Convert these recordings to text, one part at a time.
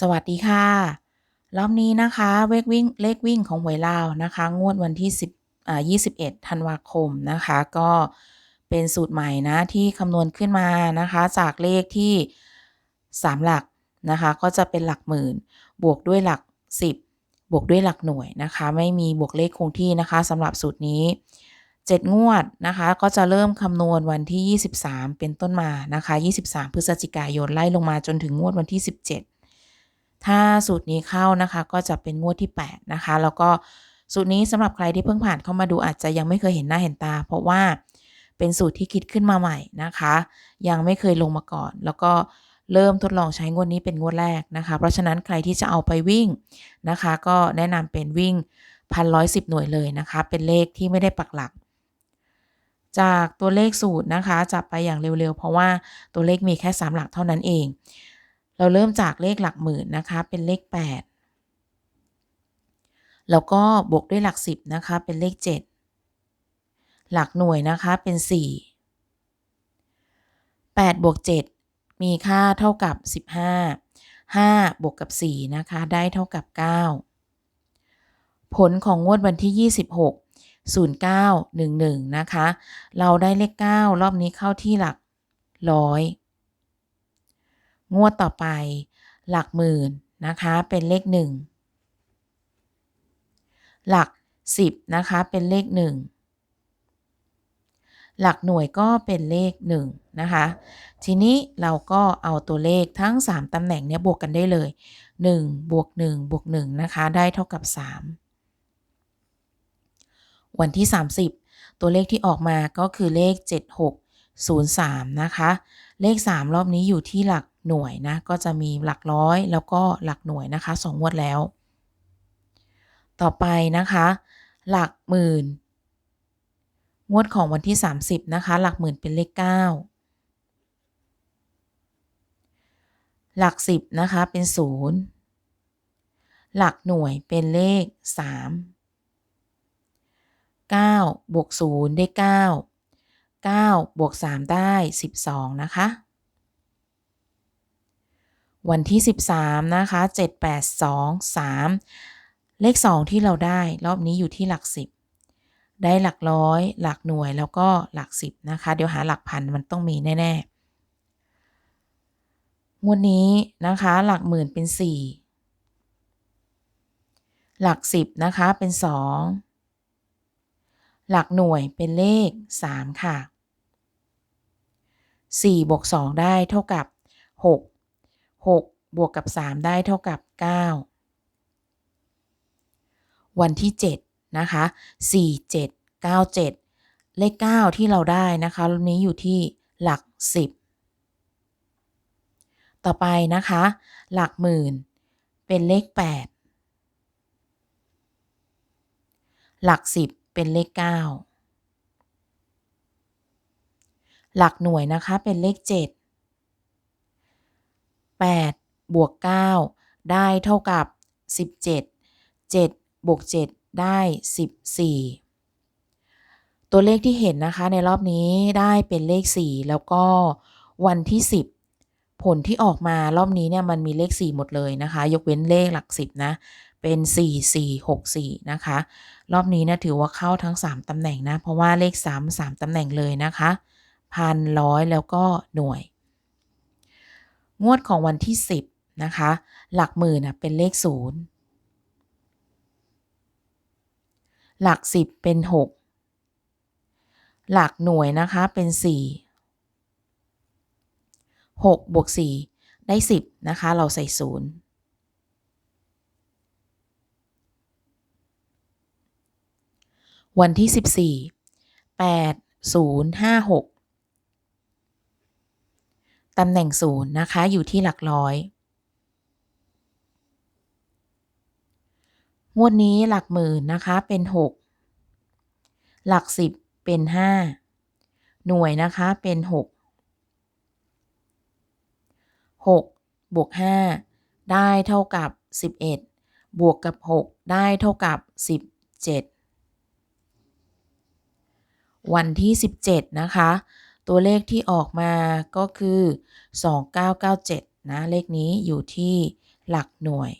สวัสดีค่ะ รอบนี้นะคะเลขวิ่งเลขวิ่งของหวยลาวนะคะ งวดวันที่10อ่า21 ธันวาคมนะคะ ก็เป็นสูตรใหม่นะที่คำนวณขึ้นมานะคะ จากเลขที่ 3 หลักนะคะ ก็จะเป็นหลักหมื่น บวกด้วยหลัก 10 บวกด้วยหลักหน่วยนะคะ ไม่มีบวกเลขคงที่นะคะสำหรับสูตรนี้ 7 งวดนะคะ ก็จะเริ่มคำนวณวันที่ 23 เป็นต้นมานะคะ 23 พฤศจิกายนไล่ลงมาจนถึงงวดวันที่ 17 ถ้าสูตรนี้เข้านะคะก็จะเป็นงวดที่ 8 นะคะ แล้วก็สูตรนี้สำหรับใครที่เพิ่งผ่านเข้ามาดูอาจจะยังไม่เคยเห็นหน้าเห็นตา เพราะว่าเป็นสูตรที่คิดขึ้นมาใหม่นะคะ ยังไม่เคยลงมาก่อน แล้วก็เริ่มทดลองใช้งวดนี้เป็นงวดแรกนะคะ เพราะฉะนั้นใครที่จะเอาไปวิ่งนะคะ ก็แนะนำเป็นวิ่งพันร้อยสิบหน่วยเลยนะคะ เป็นเลขที่ไม่ได้ปักหลัก จากตัวเลขสูตรนะคะจับไปอย่างเร็วๆ เพราะว่าตัวเลขมีแค่ 3 หลักเท่านั้นเอง เราเริ่มจากเลขหลักหมื่นนะคะเป็นเลข 8 แล้วก็บวกด้วยหลัก 10นะคะเป็นเลข 7 หลักหน่วยนะคะเป็น 4 8บวก7 มีค่าเท่ากับ 15 5 บวกกับ 4 นะคะ ได้เท่ากับ 9 ผลของงวดวันที่ 26 0911 นะคะ เราได้เลข 9 รอบนี้เข้าที่หลักร้อย งวดต่อไป หลักหมื่นนะคะ เป็นเลข 1 หลัก 10 นะคะ เป็นเลข 1 หลักหน่วยก็เป็นเลข 1 นะคะ ทีนี้เราก็เอาตัวเลขทั้ง 3 ตำแหน่งเนี้ยบวกกันได้เลย 1 บวก 1 บวก 1 นะคะ ได้เท่ากับ 3 วันที่ 30 ตัวเลขที่ออกมาก็คือเลข 7603 นะคะ เลข 3 รอบนี้อยู่ที่หลัก หน่วยนะ ก็จะมีหลักร้อยแล้วก็หลักหน่วยนะคะสองงวดแล้ว ต่อไปนะคะ หลักหมื่น งวดของวันที่ 30 นะคะ หลักหมื่นเป็นเลข 9 หลัก 10 นะคะ เป็น 0 หลักหน่วยเป็นเลข 3 9บวก0ได้ 9 9บวก3ได้ 12 นะคะ วันที่ 13 นะคะ 7 8 2 3 เลข 2 ที่เราได้รอบนี้อยู่ที่หลัก 10 ได้หลักร้อย หลักหน่วยแล้วก็หลัก 10 นะคะ เดี๋ยวหาหลักพันมันต้องมีแน่ ๆ งวดนี้นะคะ หลักหมื่นเป็น 4 หลัก 10 นะคะเป็น 2 หลักหน่วยเป็นเลข 3 ค่ะ4บวก2ได้เท่ากับ 6 6 บวกกับ 3 ได้เท่ากับ 9 วันที่ 7 นะคะ 4 7 9 7 เลข 9 ที่เราได้นะคะรอบนี้อยู่ที่หลัก 10 ต่อไปนะคะ หลักหมื่น เป็นเลข 8 หลัก 10 เป็นเลข 9 หลักหน่วยนะคะเป็นเลข 7 8 บวก 9 ได้เท่ากับ 17 7 บวก 7 ได้ 14 ตัวเลขที่เห็นนะคะในรอบนี้ได้เป็นเลข 4 แล้วก็วันที่ 10 ผลที่ออกมารอบนี้เนี่ยมันมีเลข 4 หมดเลยนะคะ ยกเว้นเลขหลัก 10 นะ เป็น 4 4 6 4 นะคะ รอบนี้นะถือว่าเข้าทั้ง 3ตำแหน่งนะ เพราะว่าเลข 3 3ตำแหน่งเลยนะคะ พันร้อยแล้วก็หน่วย งวดของวันที่ 10 นะคะ หลักหมื่นเป็นเลข 0 หลัก 10 เป็น 6 หลักหน่วยนะคะเป็น 4 6บวก4ได้ 10 นะคะ เราใส่ 0วันที่ 14 8056 ตำแหน่งศูนย์นะคะ อยู่ที่หลักร้อย งวดนี้หลักหมื่นนะคะเป็น 6 หลัก 10 เป็น 5 หน่วยนะคะเป็น 6 6 บวก 5 ได้เท่ากับ 11 บวกกับ 6 ได้เท่ากับ 17 วันที่ 17 นะคะ ตัวเลขที่ออกมาก็คือ 2997 นะ เลขนี้อยู่ที่หลักหน่วย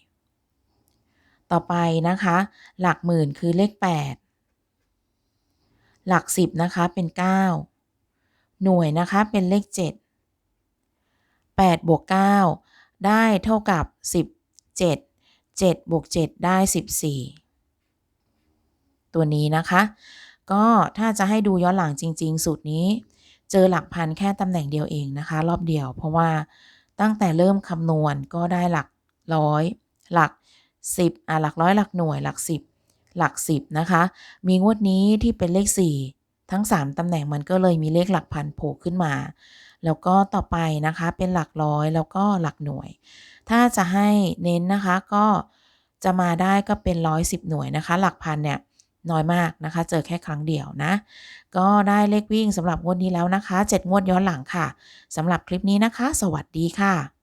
ต่อไปนะคะ หลักหมื่นคือเลข 8 หลัก 10 นะคะเป็น 9 หน่วยนะคะเป็นเลข 7 8บวก9ได้เท่ากับ 17 7บวก7ได้ 14 ตัวนี้นะคะ ก็ถ้าจะให้ดูย้อนหลังจริง ๆ สูตรนี้ เจอหลักพันแค่ตำแหน่งเดียวเองนะคะ รอบเดียว เพราะว่าตั้งแต่เริ่มคำนวณก็ได้หลักร้อยหลัก 10อะหลักร้อยหลักหน่วยหลัก 10 หลัก 10 นะคะ มีงวดนี้ที่เป็นเลข 4 ทั้ง 3ตำแหน่งมันก็เลยมีเลขหลักพันโผล่ขึ้นมา แล้วก็ต่อไปนะคะเป็นหลักร้อยแล้วก็หลักหน่วย ถ้าจะให้เน้นนะคะก็จะมาได้ก็เป็นร้อยสิบหน่วยนะคะ หลักพันเนี่ย น้อยมากนะคะ เจอแค่ครั้งเดียวนะ ก็ได้เลขวิ่งสำหรับงวดนี้แล้วนะคะ 7 งวดย้อนหลังค่ะสำหรับคลิปนี้นะคะ สวัสดีค่ะ